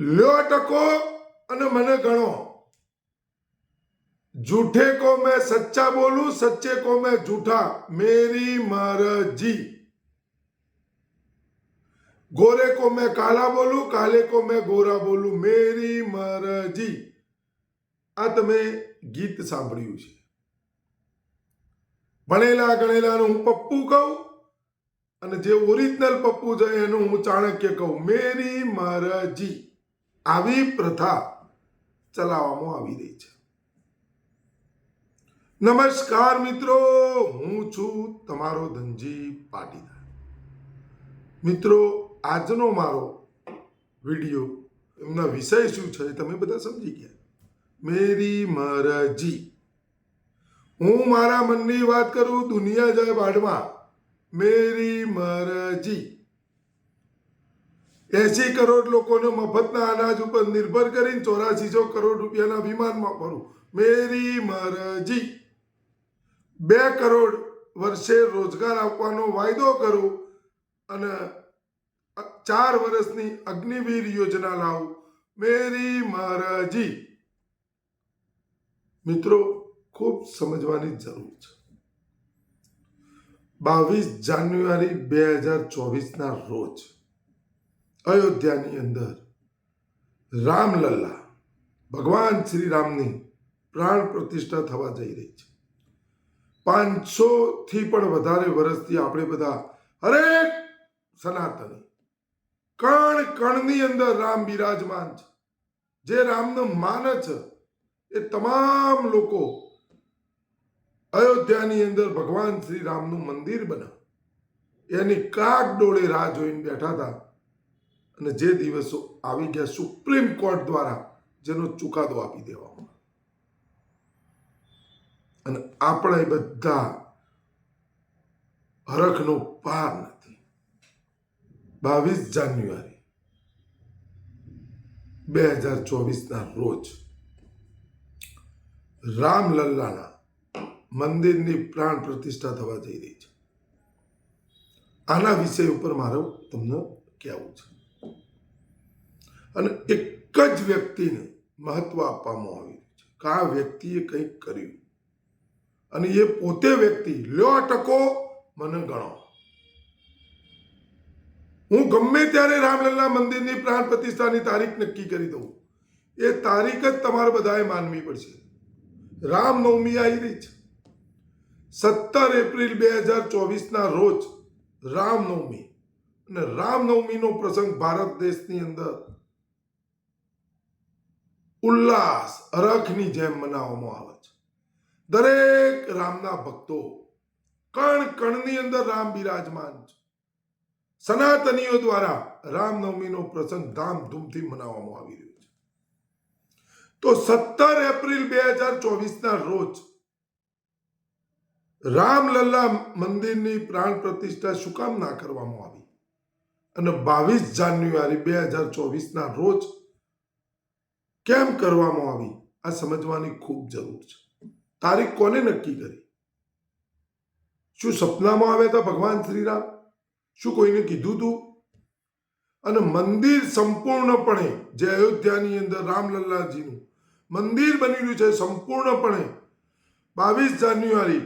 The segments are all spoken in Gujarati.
લ્યો ટકો અને મને ગણો. જૂઠે કો મેં સચ્ચા બોલું, સચ્ચે કો મેં જૂઠા. મેરી મરજી. ગોરે કો મેં કાલા બોલું, કાલે કો મેં ગોરા બોલું. મેરી મરજી. આ તમે ગીત સાંભળ્યું છે. ભણેલા ગણેલાનું હું પપ્પુ કહું અને જે ઓરિજિનલ પપ્પુ છે એનું હું ચાણક્ય કહું. મેરી મરજી. આવી પ્રથા ચલાવવામાં આવી રહી છે. નમસ્કાર મિત્રો, હું છું તમારો ધનજી પાટીદાર. મિત્રો, આજનો મારો વીડિયો, એમના વિષય શું છે તમે બધા સમજી ગયા. મેરી મરજી. હું મારા મનની વાત કરું દુનિયા જાય બાઢમાં મેરી મરજી. એસી કરોડ લોકોને મફતના અનાજ ઉપર નિર્ભર કરીને ચોરાસીસો કરોડ રૂપિયાના વિમાનમાં ભરું મેરી મરજી. બે કરોડ વર્ષે રોજગાર આપવાનો વાયદો કરું અને ચાર વર્ષની અગ્નિવીર યોજના લાવું. મેરી મરજી. મિત્રો, ખૂબ સમજવાની જરૂર છે. બાવીસ જાન્યુઆરી બે હજાર ચોવીસના રોજ અયોધ્યાની અંદર રામલલ્લા, ભગવાન શ્રી રામની પ્રાણ પ્રતિષ્ઠા થવા જઈ રહી છે. પાંચસો થી પણ વધારે વર્ષથી આપણે બધા હરેક સનાતની, કણ કણની અંદર રામ બિરાજમાન છે. જે રામનો માન છે એ તમામ લોકો અયોધ્યાની અંદર ભગવાન શ્રી રામનું મંદિર બનાવ. એની કાક ડોળે રાહ જોઈને બેઠા હતા. અને જે દિવસો આવી ગયા સુપ્રીમ કોર્ટ દ્વારા જેનો ચુકાદો આપી દેવામાં અને આપણે બધા હરખનો પાર નથી. બાવીસ જાન્યુઆરી, બે હજાર ચોવીસના રોજ રામલલ્લાના મંદિરની પ્રાણ પ્રતિષ્ઠા થવા જઈ રહી છે. આના વિષય ઉપર મારે તમને કહેવું છે. અને એક જ વ્યક્તિને મહત્વ આપવામાં આવ્યું છે. કા વ્યક્તિએ કંઈક કર્યું. અને એ પોતે વ્યક્તિ, લ્યો ટકો, મને ગણો. હું ગમે ત્યારે રામલલ્લા મંદિરની પ્રાણ પ્રતિષ્ઠાની તારીખ નક્કી કરી દઉં. એ તારીખ જ તમારે બધાએ માનવી પડશે. રામનવમી આવી રહી છે. સત્તર એપ્રિલ બે હજાર ચોવીસના રોજ રામનવમી. અને રામનવમીનો પ્રસંગ ભારત દેશની અંદર ઉલ્લાસ અરખની જેમ મનાવવામાં આવે છે. દરેક રામના ભક્તો કણ કણની અંદર રામ બિરાજમાન છે. સનાતનીઓ દ્વારા રામનવમીનો પ્રસંગ ધામધૂમથી મનાવવામાં આવી રહ્યો છે. તો સત્તર એપ્રિલ બે હજાર ચોવીસના રોજ રામલલ્લા મંદિરની પ્રાણ પ્રતિષ્ઠા શું કામ ના કરવામાં આવી? અને બાવીસ જાન્યુઆરી બે હજાર ચોવીસના રોજ કેમ કરવામાં આવી? આ સમજવાની ખૂબ જરૂર છે. તારીખ કોને નક્કી કરી? શું સપનામાં આવ્યા હતા ભગવાન શ્રીરામ? શું કોઈને કીધું તું? અને મંદિર સંપૂર્ણપણે, જે અયોધ્યાની અંદર રામલલ્લાજીનું મંદિર બનેલું છે સંપૂર્ણપણે, બાવીસ જાન્યુઆરી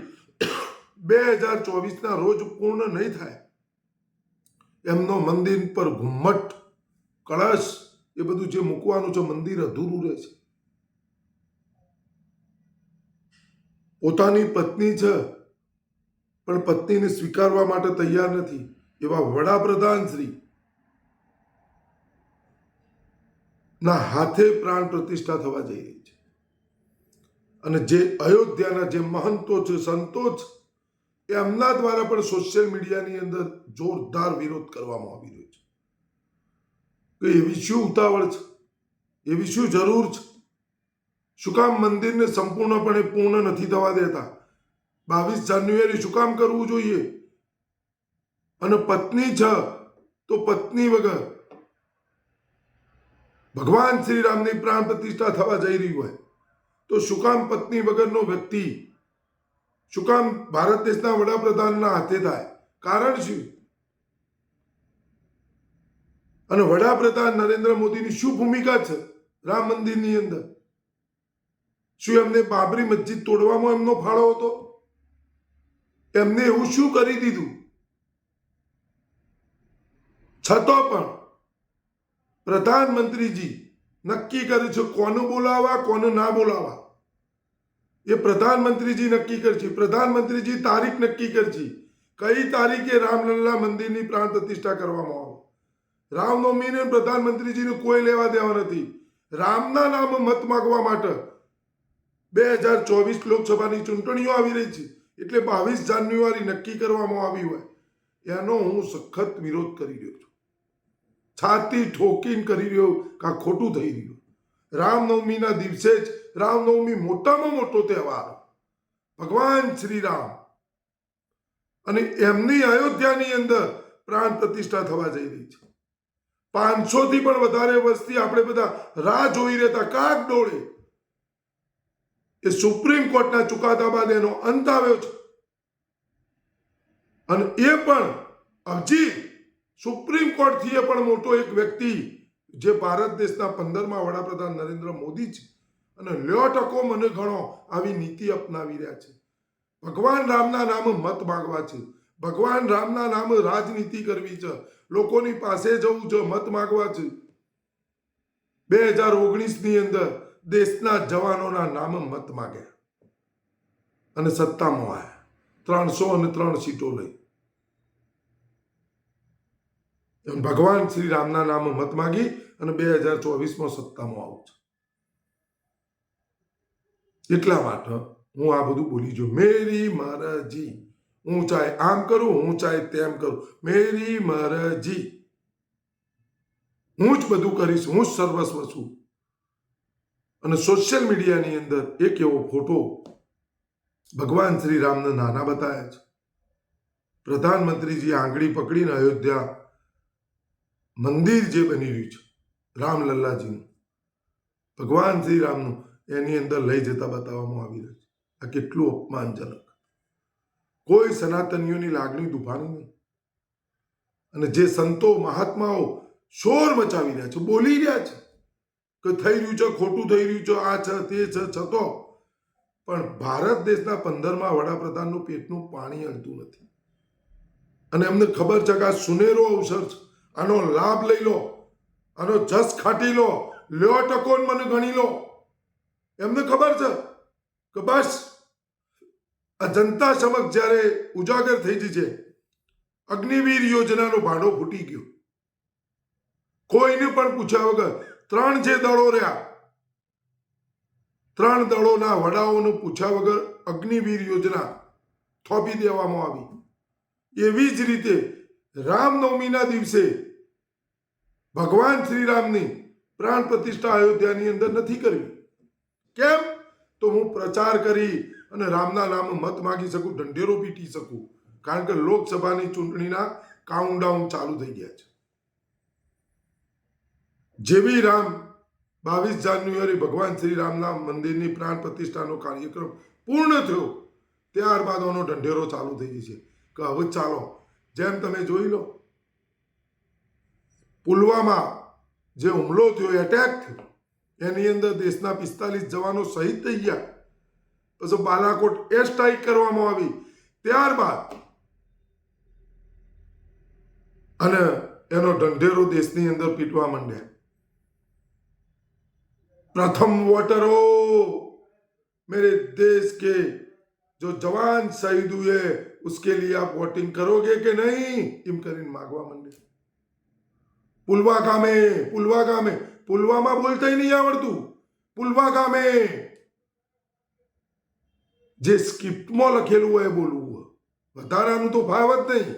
બે હજાર ચોવીસના રોજ પૂર્ણ નહીં થાય. એમનો મંદિર પર ઘુમ્મટ, કળશ એ બધું જે મૂકવાનું છે, મંદિર અધૂરું રહે છે. પોતાની પત્ની છે, પણ પત્નીને સ્વીકારવા માટે તૈયાર નથી. એવા વડાપ્રધાન શ્રી ના હાથે પ્રાણ પ્રતિષ્ઠા થવા જઈ રહી છે. અને જે અયોધ્યાના જે મહંતો છે, સંતો છે એમના દ્વારા પણ સોશિયલ મીડિયાની અંદર જોરદાર વિરોધ કરવામાં આવી રહ્યો છે. કે એવી શું ઉતાવળ છે? એવી શું જરૂર છે? શું કામ મંદિરને સંપૂર્ણપણે પૂર્ણ નથી થવા દેતા? બાવીસ જાન્યુઆરી શું કામ કરવું જોઈએ? અને પત્ની છે, તો પત્ની વગર ભગવાન શ્રી રામની પ્રાણ પ્રતિષ્ઠા થવા જઈ રહી હોય, તો શું પત્ની વગરનો વ્યક્તિ? શું ભારત દેશના વડાપ્રધાનના હાથે થાય? કારણ શું? અને વડાપ્રધાન નરેન્દ્ર મોદીની શું ભૂમિકા છે? રામ મંદિરની અંદર. શું એમને બાબરી મસ્જિદ તોડવામાં એમનો ફાળો હતો? એમને એવું શું કરી દીધું? છતાં પણ પ્રધાનમંત્રીજી નક્કી કરે છે કોનું બોલાવવા, કોનું ના બોલાવવા. એ પ્રધાનમંત્રીજી નક્કી કરશે. પ્રધાનમંત્રીજી તારીખ નક્કી કરશે. કઈ તારીખે રામલલ્લા મંદિરની પ્રાણ પ્રતિષ્ઠા કરવામાં આવે રામનવમીને પ્રધાનમંત્રીજીને કોઈ લેવા દેવા નથી. રામના નામ મત માગવા માટે બે હજાર ચોવીસ લોકસભાની ચૂંટણીઓ આવી રહી છે. એટલે બાવીસ જાન્યુઆરી નક્કી કરવામાં આવી હોય. એનો હું સખત વિરોધ કરી રહ્યો છું. છાતી ઠોકીને કરી રહ્યો કાં ખોટું થઈ રહ્યું. રામનવમીના દિવસે જ રામનવમી મોટામાં મોટો તહેવાર. ભગવાન શ્રી રામ અને એમની અયોધ્યાની અંદર પ્રાણ પ્રતિષ્ઠા થવા જઈ રહી છે. પાંચસો થી પણ વધારે વસ્તી આપણે બધા રાહ જોઈ રહેતા કાક ડોળે. એ સુપ્રીમ કોર્ટના ચુકાદા બાદ એનો અંત આવ્યો છે. અને એ પણ હજી સુપ્રીમ કોર્ટથી એ પણ મોટો એક વ્યક્તિ, જે ભારત દેશના પંદરમા વડાપ્રધાન નરેન્દ્ર મોદી છે, અને લ્યો ટકો મને ઘણો આવી નીતિ અપનાવી રહ્યા છે. ભગવાન રામના નામ મત માગવા છે. ભગવાન રામના નામ રાજનીતિ કરવી છે. લોકોની પાસે જવું જો મત માગવા છે? બે હજાર ઓગણીસની અંદર દેશના જવાનોના નામ મત માગ્યા. અને સત્તામાં આવ્યા. ત્રણસો અને ત્રણ સીટો લઈ. ભગવાન શ્રી રામના નામ મત માગી અને બે હજાર ચોવીસમાં સત્તામાં આવું છું. એટલા માટે હું આ બધું બોલી જો મેરી મરજી હું ચાહે આમ કરું હું ચાહે તેમ કરું. મેરી મરજી. હું જ બધું કરીશ, હું જ સર્વસ્વ છું. અને સોશિયલ મીડિયાની અંદર એક એવો ફોટો ભગવાન શ્રી રામને નાના બતાવ્યા છે. પ્રધાનમંત્રીજી આંગળી પકડીને અયોધ્યા મંદિર જે બની રહ્યું છે, રામલલ્લાજીનું. ભગવાન શ્રી રામનું એની અંદર લઈ જતા બતાવવામાં આવી રહ્યું છે. આ કેટલું અપમાનજનક. કોઈ સનાતનીઓની લાગણી દુભાણી નહીં. અને જે સંતો મહાત્માઓ શોર મચાવી રહ્યા છે, બોલી રહ્યા છે કે થઈ રહ્યું છે, ખોટું થઈ રહ્યું છે, આ છે, તે છે છતો પણ ભારત દેશના પંદરમાં વડાપ્રધાનનું પેટનું પાણી હલતું નથી. અને એમને ખબર છે કે આ સુનેરો અવસર છે. આનો લાભ લઈ લો, આનો જસ ખાટી લો, લ્યો ટકો મને ગણી લો. એમને ખબર છે કે બસ આ જનતા સમક્ષ જ્યારે ઉજાગર થઈ છે, અગ્નિવીર યોજનાનો ભાંડો ફૂટી ગયો. કોઈને પણ પૂછ્યા વગર ત્રણ જે દળો રહ્યા, ત્રણ દળોના વડાઓનું પૂછ્યા વગર અગ્નિવીર યોજના થોપી દેવામાં આવી. એવી જ રીતે રામનવમીના દિવસે ભગવાન શ્રીરામની પ્રાણ પ્રતિષ્ઠા અયોધ્યાની અંદર નથી કરવી. કેમ? તો હું પ્રચાર કરી અને રામના નામ મત માગી શકું, ઢંઢેરો પીટી શકું. કારણ કે લોકસભાની ચૂંટણીના કાઉન્ટડાઉન ચાલુ થઈ ગયા છે. જેવી રામ બાવીસ જાન્યુઆરી ભગવાન શ્રી રામના મંદિરની પ્રાણ પ્રતિષ્ઠાનો કાર્યક્રમ પૂર્ણ થયો, ત્યારબાદ આનો ઢંઢેરો ચાલુ થઈ જશે. કે હવે ચાલો, જેમ તમે જોઈ લો, પુલવામા જે હુમલો થયો એટેક થયો, એની અંદર દેશના પિસ્તાલીસ જવાનો શહીદ થઈ ગયા. પછી બાલાકોટ એ સ્ટ્રાઇક કરવામાં આવી ત્યારબાદ અને એનો ઢંઢેરો દેશની અંદર પીટવા માંડ્યા प्रथम वोटर हो मेरे देश के जो जवान शहीद हुए उसके लिए आप वोटिंग करोगे कि नहीं એમ કરીને માગવા માંડે પુલવા ગામે પુલવા ગામે પુલવામાં બોલતા નહીં આવડતું પુલવા ગામે જે સ્ક્રિપ્ટમાં લખેલું હોય એ બોલવું હોય. વધારાનું તો ભાવ જ નહીં.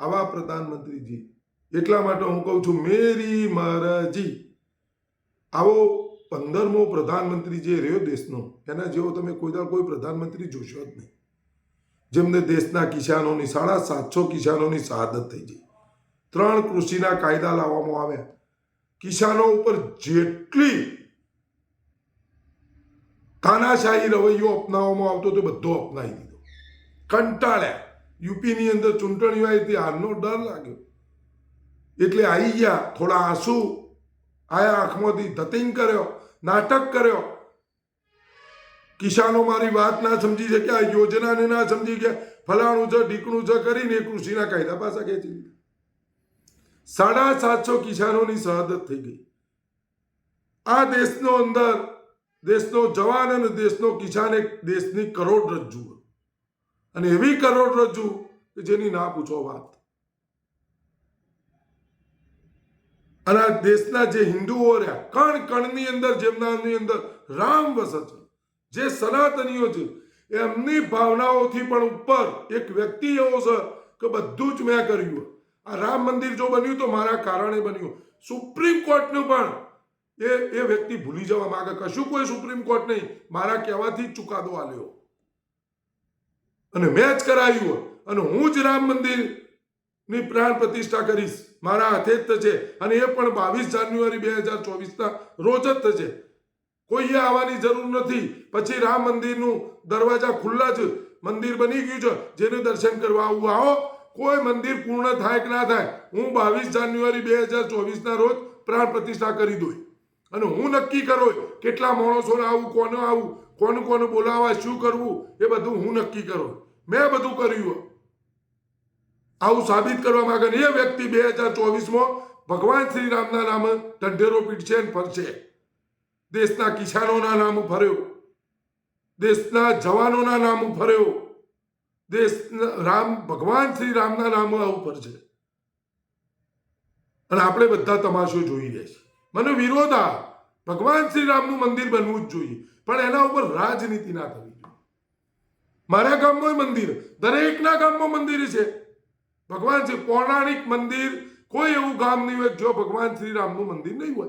આવા પ્રધાનમંત્રીજી, એટલા માટે હું કહું છું, મેરી મરજી. આવો પંદરમો પ્રધાનમંત્રી જે રહ્યો દેશનો, એના જેવો તમે કોઈ દાડ કોઈ પ્રધાનમંત્રી જોશો જ નહીં. જેમને દેશના કિસાનોની સાડા સાતસો કિસાનોની શહાદત થઈ ગઈ ત્રણ કૃષિના કાયદા લાવવામાં આવ્યા. કિસાનો ઉપર જેટલી તાનાશાહી રવૈયો અપનાવવામાં આવતો તો બધો અપનાવી દીધો. કંટાળ્યા. યુપીની અંદર ચૂંટણીઓ આવી હતી હારનો ડર લાગ્યો. એટલે આવી ગયા, થોડા આંસુ આયા આંખમાંથી ધતિંગ કર્યો, નાટક કર્યો. કિસાનો મારી વાત ના સમજી શક્યા યોજનાને ના સમજી ગયા. ફલાણું છે, ઢીકણું છે, કરીને કૃષિના કાયદા પાછા ખેંચી લીધા. સાડા સાતસો કિસાનોની શહાદત થઈ ગઈ. આ દેશનો અંદર દેશનો જવાન અને દેશનો કિસાન એક દેશની કરોડરજ્જુ અને એવી કરોડરજ્જુ કે જેની ના પૂછો વાત. અને આ દેશના જે હિન્દુઓ રહ્યા, કણ કણની અંદર, જેમનાની અંદર રામ વસે છે, જે સનાતનીઓ છે, એમની ભાવનાઓથી પણ ઉપર એક વ્યક્તિ એવો છે કે બધું જ મેં કર્યું આ રામ મંદિર જો બન્યું તો મારા કારણે બન્યું સુપ્રીમ કોર્ટનું પણ એ એ વ્યક્તિ ભૂલી જવા માંગે. કશું કોઈ સુપ્રીમ કોર્ટ નહીં. મારા કહેવાથી જ ચુકાદો આલ્યો. અને મેં જ કરાયું. અને હું જ રામ મંદિરની પ્રાણ પ્રતિષ્ઠા કરીશ. મારા હાથે જ થશે. અને એ પણ બાવીસ જાન્યુઆરી બે હજાર ચોવીસના રોજ જ થશે. કોઈએ આવવાની જરૂર નથી. પછી રામ મંદિરનું દરવાજા ખુલ્લા જ મંદિર બની ગયું છે. જેને દર્શન કરવા આવું આવો. કોઈ મંદિર પૂર્ણ થાય કે ના થાય, હું બાવીસ જાન્યુઆરી બે હજાર ચોવીસના રોજ પ્રાણ પ્રતિષ્ઠા કરી દઉં અને હું નક્કી કરો કેટલા માણસોને આવું, કોને આવું, કોને કોને બોલાવવા, શું કરવું, એ બધું હું નક્કી કરો મેં બધું કર્યું આવું સાબિત કરવા માંગે એ વ્યક્તિ બે હજાર ચોવીસમાં ભગવાન શ્રી રામના નામે ઢંઢેરો પીટશે ને ફરશે. દેશના કિસાનોના નામ ફર્યો. દેશના જવાનોના નામ ફર્યો. દેશ રામ, ભગવાન શ્રી રામના નામ આવું ફરશે. અને આપણે બધા તમાશો જોઈ રહ્યા છીએ. મને વિરોધ આ. ભગવાન શ્રી રામનું મંદિર બનવું જ જોઈએ. પણ એના ઉપર રાજનીતિ ના થવી જોઈએ. મારા ગામમાં મંદિર, દરેકના ગામમાં મંદિર છે. ભગવાન છે, પૌરાણિક મંદિર, કોઈ એવું ગામ નહીં હોય જો ભગવાન શ્રી રામનું મંદિર નહીં હોય.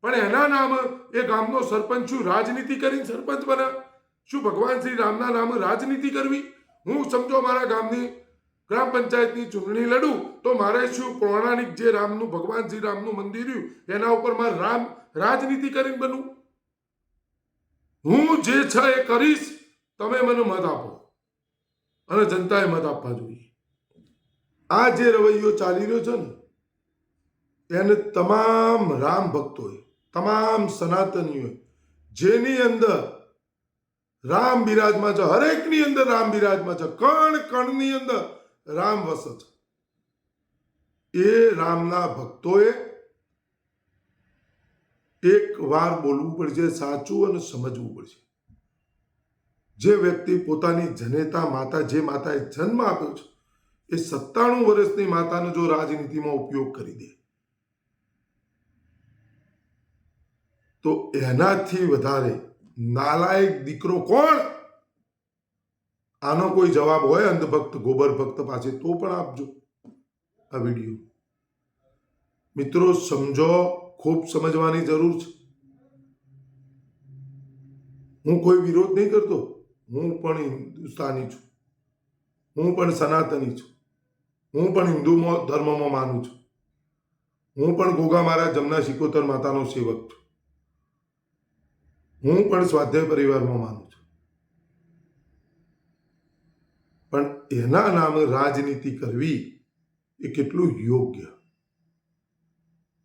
પણ એના નામ એ ગામનો સરપંચ શું રાજનીતિ કરીને સરપંચ બના. શું ભગવાન શ્રી રામના નામે રાજનીતિ કરવી? હું સમજો મારા ગામની ગ્રામ પંચાયતની ચૂંટણી લડું તો મારે શું પૌરાણિક જે રામનું, ભગવાન શ્રી રામનું મંદિર રહ્યું, એના ઉપર મારે રામ, રાજનીતિ કરીને બનવું? હું જે છે એ કરીશ, તમે મને મત આપો. અને જનતાએ મત આપવા જોઈએ. આ જે રવૈયો ચાલી રહ્યો છે ને, એને તમામ રામ ભક્તોએ, તમામ સનાતનીઓએ, જેની અંદર રામ બિરાજમાં છે, હરેકની અંદર રામ બિરાજમાં છે કણ કણની અંદર રામ વસત. એ રામના ભક્તોએ એક વાર બોલવું પડશે, સાચું અને સમજવું પડશે. જે વ્યક્તિ પોતાની જનેતા માતા, જે માતાએ જન્મ આપ્યો છે, એ સત્તાણું વર્ષની માતાનો જો રાજનીતિમાં ઉપયોગ કરી દે, તો એનાથી વધારે નાલાયક દીકરો કોણ? આનો કોઈ જવાબ હોય અંધભક્ત, ગોબર ભક્ત પાસે, તો પણ આપજો આ વીડિયો. મિત્રો, સમજો, ખૂબ સમજવાની જરૂર છે. હું કોઈ વિરોધ નહીં કરતો. હું પણ હિન્દુસ્તાની છું. હું પણ સનાતની છું. હું પણ હિન્દુ ધર્મમાં માનું છું. હું પણ ગોગા મારા જમના શિકોતર માતાનો સેવક છું. હું પણ સ્વાધ્યાય પરિવારમાં માનું છું પણ એના નામે રાજનીતિ કરવી એ કેટલું યોગ્ય.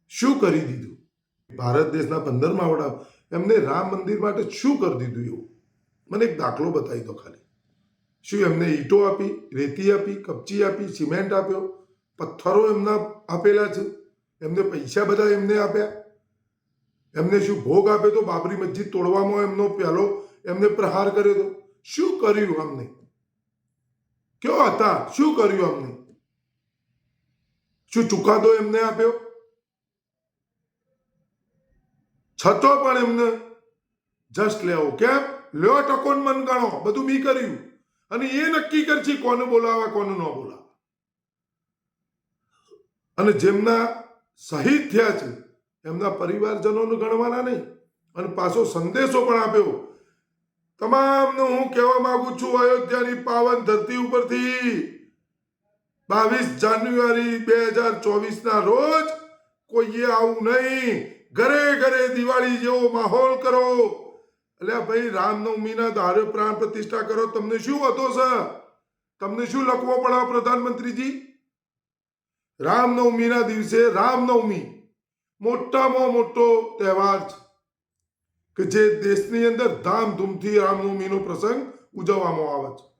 શું કરી દીધું? ભારત દેશના પંદરમા વડા એમને રામ મંદિર માટે શું કરી દીધું એવું? મને એક દાખલો બતાવી દો ખાલી. શું એમને ઈંટો આપી, રેતી આપી, કપચી આપી, સિમેન્ટ આપ્યો? પથ્થરો એમના આપેલા છે? એમને પૈસા બધા એમને આપ્યા? એમને શું ભોગ આપ્યો તો બાબરી મસ્જિદ તોડવામાં એમનો પહેલો એમને પ્રહાર કર્યો હતો શું કર્યું અમને કયો હતા? શું કર્યું અમને? શું ચુકાદો એમને આપ્યો? છતો પણ એમને જસ્ટ લેવો. કેમ? લ્યો ટકોન મન ગણો. બધું મી કર્યું. અને એ નક્કી કરશે કોને બોલાવા કોને ન બોલાવા અને જેમના શહીદ થયા છે, એમના પરિવારજનોને ગણવાના નહીં. અને પાછો સંદેશો પણ આપ્યો. તમામને હું કહેવા માંગુ છું, અયોધ્યાની પાવન ધરતી ઉપરથી બાવીસ જાન્યુઆરી બે હજાર ચોવીસના રોજ કોઈએ આવું નહીં, ઘરે ઘરે દિવાળી જેવો માહોલ કરો. એટલે ભાઈ રામનવમીના ધારે પ્રાણ પ્રતિષ્ઠા કરો, તમને શું હતો સર તમને શું લખવો પડે પ્રધાનમંત્રીજી? રામનવમીના દિવસે રામનવમી મોટામાં મોટો તહેવાર છે. કે જે દેશની અંદર ધામધૂમથી રામનવમીનો પ્રસંગ ઉજવવામાં આવે છે.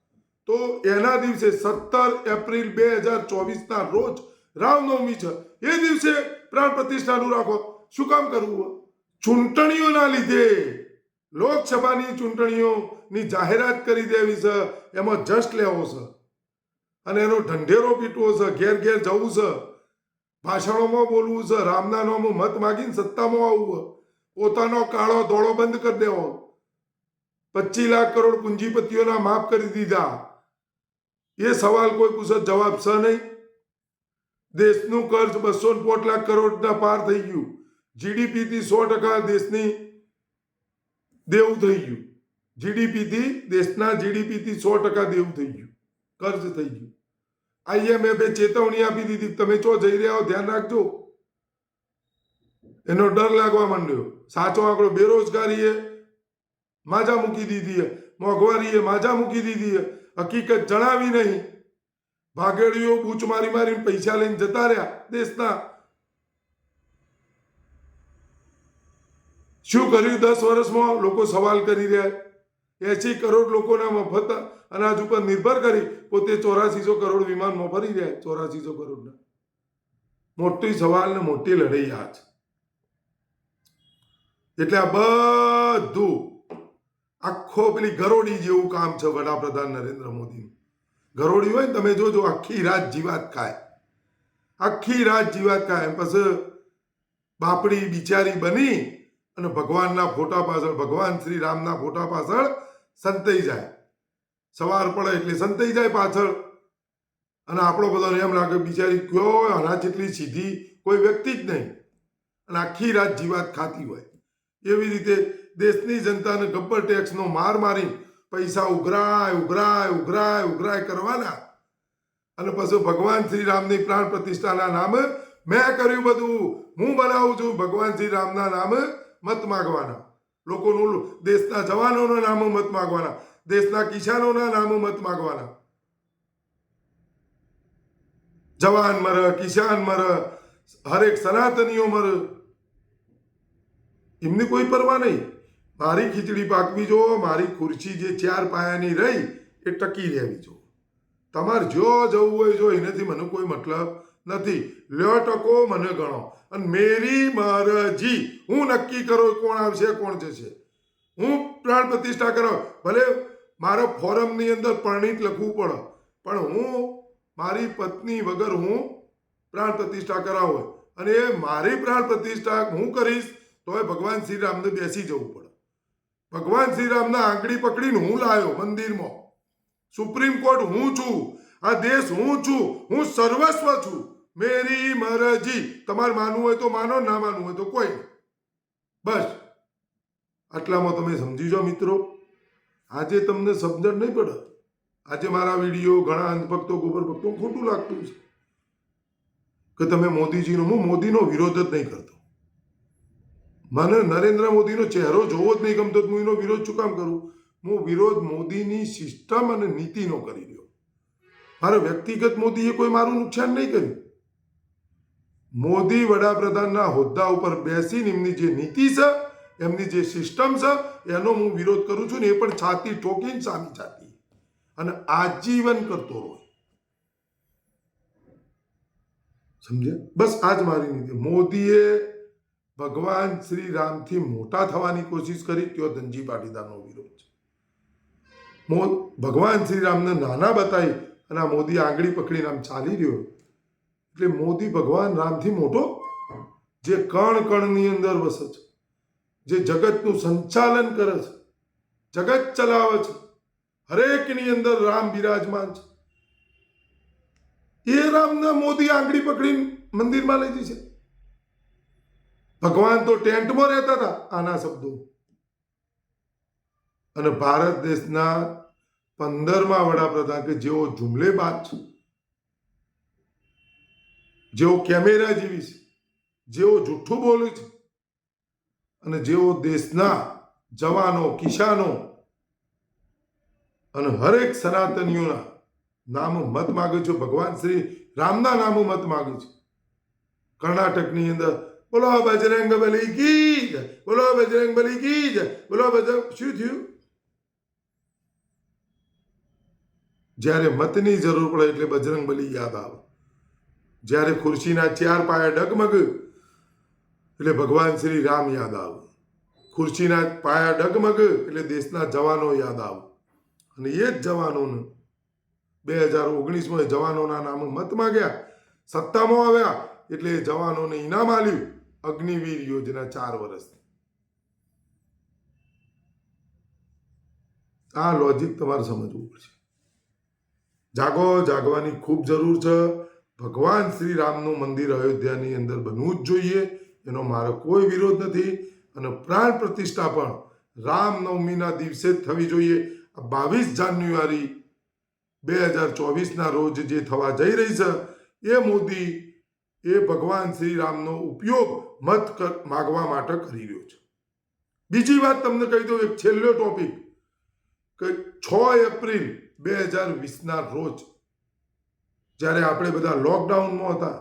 તો એના દિવસે સત્તર એપ્રિલ બે હજાર ચોવીસના રોજ રામનવમી છે. એ દિવસે પ્રાણ પ્રતિષ્ઠાનું રાખો. શું કામ કરવું? ચૂંટણીઓના લીધે. લોકસભાની ચૂંટણીઓની જાહેરાત કરી દેવી છે. એમાં જસ્ટ લેવો છે. અને એનો ઢંઢેરો પીટવો છે. ઘેર ઘેર જવું છે. ભાષણોમાં બોલવું છે. રામના નામમાં મત માગીને સત્તામાં આવવું પોતાનો કાળો ધોળો બંધ કરી દેવો. પચીસ લાખ કરોડ પૂંજીપતિઓના માફ કરી દીધા. એ સવાલ કોઈ પૂછે જવાબ છે નહીં. દેશનું કર્જ બસો પોટ લાખ કરોડના પાર થઈ ગયું. જીડીપી થી સો ટકા દેશની દેવું થઈ ગયું. જીડીપી થી દેશના જીડીપી થી સો ટકા દેવું થઈ ગયું. કર્જ થઈ ગયું. આઈએમએફે ચેતવણી આપી દીધી. તમે ચો જઈ રહ્યા હો? ધ્યાન રાખજો. એનો ડર લાગવા માંડ્યો. સાચો આંકડો બેરોજગારીએ માજા મૂકી દીધી મોંઘવારીએ માજા મૂકી દીધી હકીકત જણાવી નહીં. ભાગેડીઓ બૂચ મારી મારીને પૈસા લઈને જતા રહ્યા દેશના. શું કર્યું દસ વર્ષમાં? લોકો સવાલ કરી રહ્યા એસી કરોડ લોકોના મફત અનાજ ઉપર નિર્ભર કરી પોતે ચોરાસીસો કરોડ વિમાનમાં ફરી રહ્યા ચોરાસીસો કરોડના. મોટી સવાલ ને મોટી લડાઈ આ છે. એટલે આ બધું આખો પેલી ગરોડી જેવું કામ છે વડાપ્રધાન નરેન્દ્ર મોદીનું. ગરોડી હોય ને તમે જોજો, આખી રાત જીવાત ખાય. આખી રાત જીવાત ખાય. પછી બાપડી બિચારી બની અને ભગવાનના ફોટા પાછળ, ભગવાન શ્રી રામના ફોટા પાછળ સંતાઈ જાય. સવાર પડે એટલે સંતાઈ જાય પાછળ. અને આપણો બધાને એમ લાગે બિચારી કયો આના જેટલી સીધી કોઈ વ્યક્તિ જ નહીં. અને આખી રાત જીવાત ખાતી હોય. એવી રીતે દેશની જનતાને ગબ્બર ટેક્સનો માર મારી પૈસા ઉઘરાય ઉઘરાય ઉઘરાય ઉઘરાય કરવાના. અને પછી ભગવાન શ્રી રામની પ્રાણ પ્રતિષ્ઠાના નામે મેં કર્યું બધું. હું બનાવું છું ભગવાન શ્રી રામના નામે મત માગવાના. લોકોનું દેશના જવાનોના નામે મત માગવાના. દેશના કિસાનોના નામે મત માગવાના. જવાન મર, કિસાન મર, હરેક સનાતનીઓ મર. એમની કોઈ પરવા નહીં. મારી ખીચડી પાકવી જો મારી ખુરશી જે ચાર પાયાની રહી, એ ટકી રહેવી જો તમારે જો જવું હોય, જો એનાથી મને કોઈ મતલબ નથી. લ્યો ટકો, મને ગણો. અને મેરી મરજી. હું નક્કી કરો કોણ આવશે, કોણ જશે. હું પ્રાણ પ્રતિષ્ઠા કરો. ભલે મારા ફોરમની અંદર પરણિત લખવું પડે, પણ હું મારી પત્ની વગર હું પ્રાણ પ્રતિષ્ઠા કરાવું અને એ મારી પ્રાણ પ્રતિષ્ઠા હું કરીશ તોય ભગવાન શ્રી રામને બેસી જવું પડે. ભગવાન શ્રી રામના આંગળી પકડીને હું લાયો મંદિરમાં. સુપ્રીમ કોર્ટ હું છું, આ દેશ હું છું, હું સર્વસ્વ છું. મેરી મરજી. તમારે માનવું હોય તો માનો, ના માનવું હોય તો કોઈ બસ. આટલામાં તમે સમજી જાઓ મિત્રો. આજે તમને સમજણ નહીં પડે. આજે મારા વીડિયો ઘણા અંધભક્તો ગોબર ભક્તો ખોટું લાગતું છે. કે તમે મોદીજીનો, હું મોદીનો વિરોધ જ નહીં કરતો. મને નરેન્દ્ર મોદીનો ચહેરો જોવો જ નહીં ગમતો હું એનો વિરોધ શું કામ કરું? હું વિરોધ મોદીની સિસ્ટમ અને નીતિનો કરી રહ્યો. મારે વ્યક્તિગત મોદીએ કોઈ મારું નુકસાન નહીં કર્યું. મોદી વડાપ્રધાનના હોદ્દા ઉપર બેસીને એમની જે નીતિ છે, એમની જે સિસ્ટમ છે, એનો હું વિરોધ કરું છું ને એ પણ છાતી ઠોકીને સામી છાતી અને આજીવન કરતો રહો સમજ્યા? બસ આ જ મારી નીતિ. મોદીએ ભગવાન શ્રી રામથી મોટા થવાની કોશિશ કરી, ત્યો ધનજી પાટીદારનો વિરોધ છે. ભગવાન શ્રી રામને નાના બતાવી અને આ મોદી આંગળી પકડીને આમ ચાલી રહ્યો. એટલે મોદી ભગવાન રામથી મોટો, જે કણ કણની અંદર વસે છે, જે જગતનું સંચાલન કરે છે, જગત ચલાવે છે, હરેકની અંદર રામ બિરાજમાન છે. એ રામને મોદી આંગળી પકડીને મંદિરમાં લઈ જશે. ભગવાન તો ટેન્ટમાં રહેતા હતા, આના શબ્દો. અને ભારત દેશના પંદરમા વડાપ્રધાન કે જેઓ જુમલેબાજ છે જેઓ કેમેરા જેવી છે, જેઓ જૂઠું બોલે છે, અને જેઓ દેશના જવાનો, કિસાનો, અને હરેક સનાતનીઓના નામ મત માગે છે, ભગવાન શ્રી રામના નામ મત માગે છે. કર્ણાટકની અંદર બોલો બજરંગ બલી કી બોલો બજરંગ બલી કી બોલો બજરંગ શું થયું? જ્યારે મતની જરૂર પડે એટલે બજરંગ બલી યાદ આવે. જ્યારે ખુરશીના ચાર પાયા ડગમગ એટલે ભગવાન શ્રી રામ યાદ આવે. ખુરશીના પાયા ડગમગ એટલે દેશના જવાનો યાદ આવે. અને એ જ જવાનોને બે હજાર ઓગણીસમાં જવાનોના નામે મત માગ્યા. સત્તામાં આવ્યા. એટલે જવાનોને ઇનામ આલ્યું અગ્નિવીર યોજના ચાર વર્ષ આ લોજિક તમારે સમજવું પડશે. જાગો, જાગવાની ખૂબ જરૂર છે. ભગવાન શ્રી રામનું મંદિર અયોધ્યાની અંદર બનવું જ જોઈએ. એનો મારો કોઈ વિરોધ નથી. અને પ્રાણ પ્રતિષ્ઠા પણ રામનવમીના દિવસે જ થવી જોઈએ. આ બાવીસ જાન્યુઆરી બે હજાર ચોવીસના રોજ જે થવા જઈ રહી છે, એ મોદી એ ભગવાન શ્રી રામનો ઉપયોગ મત માગવા માટે કરી રહ્યો છે. બીજી વાત તમને કહી દઉં, એક છેલ્લો ટોપિક કે છ એપ્રિલ બે હજાર વીસના રોજ જ્યારે આપણે બધા લોકડાઉનમાં હતા,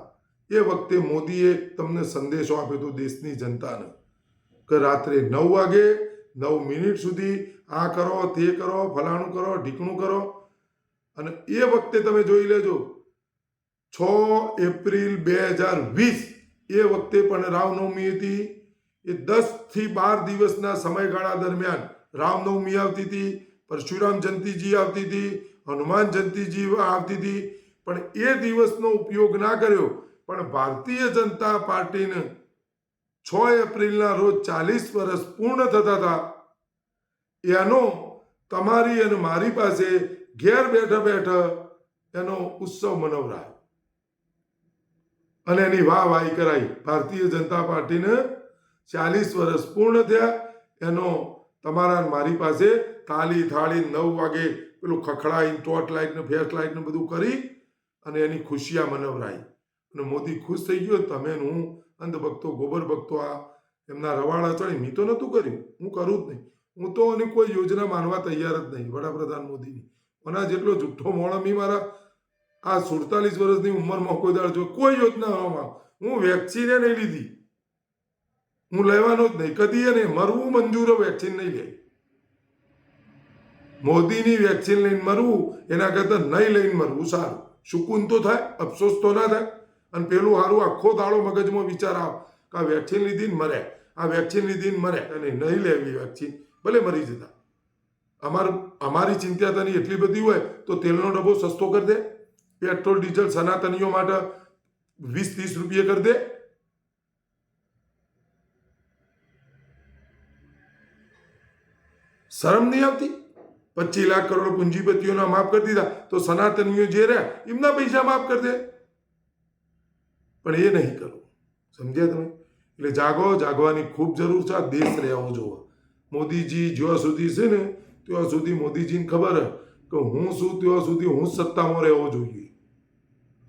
એ વખતે મોદીએ તમને સંદેશો આપ્યો હતો દેશની જનતાને કે રાત્રે નવ વાગે નવ મિનિટ સુધી આ કરો, તે કરો, ફલાણું કરો, ઢીકણું કરો. અને એ વખતે તમે જોઈ લેજો છ એપ્રિલ બે હજાર વીસ એ વખતે પણ રામનવમી હતી. એ દસથી બાર દિવસના સમયગાળા દરમિયાન રામનવમી આવતી હતી, પરશુરામ જયંતિજી આવતી હતી, હનુમાન જયંતિજી આવતી હતી. પણ એ દિવસનો ઉપયોગ ના કર્યો. પણ ભારતીય જનતા પાર્ટીને છ એપ્રિલના રોજ ચાલીસ વર્ષ પૂર્ણ થતા હતા. એનો તમારી અને મારી પાસે ઘેર બેઠા બેઠા એનો ઉત્સવ મનાવરાય. અને એની વાહ વાહી કરાઈ. ભારતીય જનતા પાર્ટીને ચાલીસ વર્ષ પૂર્ણ થયા. એનો તમારા મારી પાસે તાલી થાળી નવ વાગે પેલું ખખડાઈને ટોર્ચ લાઇટને ફેસ લાઇટ બધું કરી અને એની ખુશિયા મનવરાઈ. અને મોદી ખુશ થઈ ગયો, તમે હું હું અંધભક્તો ગોબર ભક્તો, આ એમના રવાડા ચડી. મેં તો નહોતું કર્યું. હું કરું જ નહીં. હું તો એની કોઈ યોજના માનવા તૈયાર જ નહીં, વડાપ્રધાન મોદીની. મને જેટલો જુઠ્ઠો મોણો મી મારા આ સુડતાલીસ વર્ષની ઉંમરમાં કોઈ દાડ જો કોઈ યોજના ન હું વેક્સિને નહીં લીધી. હું લેવાનો જ નહીં. કદી નહીં મરવું મંજૂર વેક્સિન નહીં લે. મોદીની વેક્સિન લઈને મરવું, એના કરતાં નહીં લઈને મરવું સારું. સુકૂન તો થાય, અફસોસ તો ના થાય. અને પેલું સારું આખો દાડો મગજમાં વિચાર આવ કે આ વેક્સિન લીધી ને મરે. આ વેક્સિન લીધી ને મરે. અને નહીં લેવી વેક્સિન. ભલે મરી જતા. અમાર, અમારી ચિંતા તની એટલી બધી હોય તો તેલનો ડબ્બો સસ્તો કરી દે. પેટ્રોલ, ડીઝલ સનાતનીઓ માટે વીસ ત્રીસ રૂપિયા કરી દે. શરમ નહીં આવતી? પચીસ લાખ કરોડ પૂંજીપતિઓના માફ કરી દીધા. તો સનાતનીઓ જે રહ્યા, એમના પૈસા માફ કરી દે. પણ એ નહીં કરવું સમજ્યા તમે? એટલે જાગો, જાગવાની ખૂબ જરૂર છે. આ દેશ રહેવો જોવો. મોદીજી જ્યાં સુધી છે ને, ત્યાં સુધી મોદીજીને ખબર કે હું શું, ત્યાં સુધી હું સત્તામાં રહેવો જોઈએ.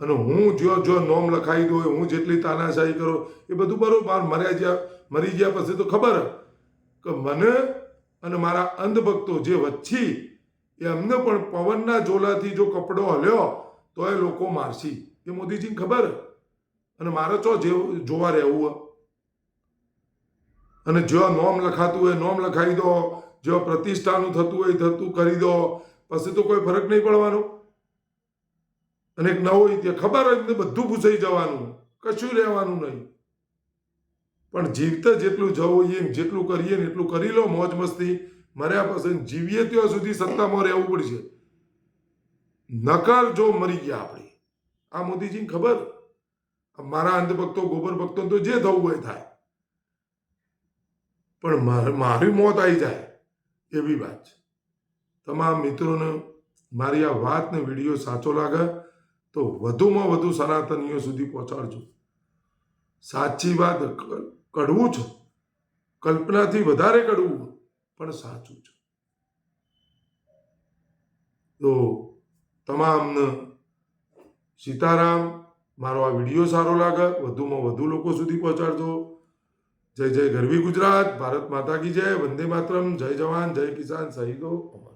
અને હું જો જો નોમ લખાઈ દો હું જેટલી તાનાશાહી કરો, એ બધું બરોબર. મર્યા જ્યાં મરી ગયા પછી તો ખબર કે મને અને મારા અંધભક્તો જે વચ્છી એ અમને પણ પવનના જોલાથી જો કપડો હલ્યો, તો એ લોકો મારશી. એ મોદીજીને ખબર અને મારે ચો જે જોવા રહેવું. અને જો નોમ લખાતું હોય, નોમ લખાઈ દો જો પ્રતિષ્ઠાનું થતું હોય થતું કરી દો. પછી તો કોઈ ફરક નહીં પડવાનો. અને એક નવો ઇતિહાસ. ખબર હોય બધું પૂછાઈ જવાનું. કશું રહેવાનું નહીં. પણ જીવતા જેટલું જવું એમ જેટલું કરીએ ને એટલું કરી લો, મોજ મસ્તી. મર્યા પછી જીવીએ ત્યાં સુધી સત્તામાં રહેવું પડશે. નકાર જો મરી ગયા આપણે. આ મોદીજીને ખબર? મારા અંધભક્તો, ગોબર ભક્તો તો જે થવું હોય થાય. પણ મારી મોત આવી જાય એવી વાત છે. તમામ મિત્રોને મારી આ વાત ને વીડિયો સાચો લાગે. તો વધુમાં વધુ સનાતનીઓ સુધી પહોંચાડજો. સાચી વાત કડવું છે. કલ્પનાથી વધારે કડવું, પણ સાચું છે. તો તમામને સીતારામ, મારો આ વીડિયો સારો લાગે, વધુમાં વધુ લોકો સુધી પહોંચાડજો. જય જય ગરવી ગુજરાત, ભારત માતા કી જય, વંદે માતરમ, જય જવાન, જય કિસાન, શહીદો અમર.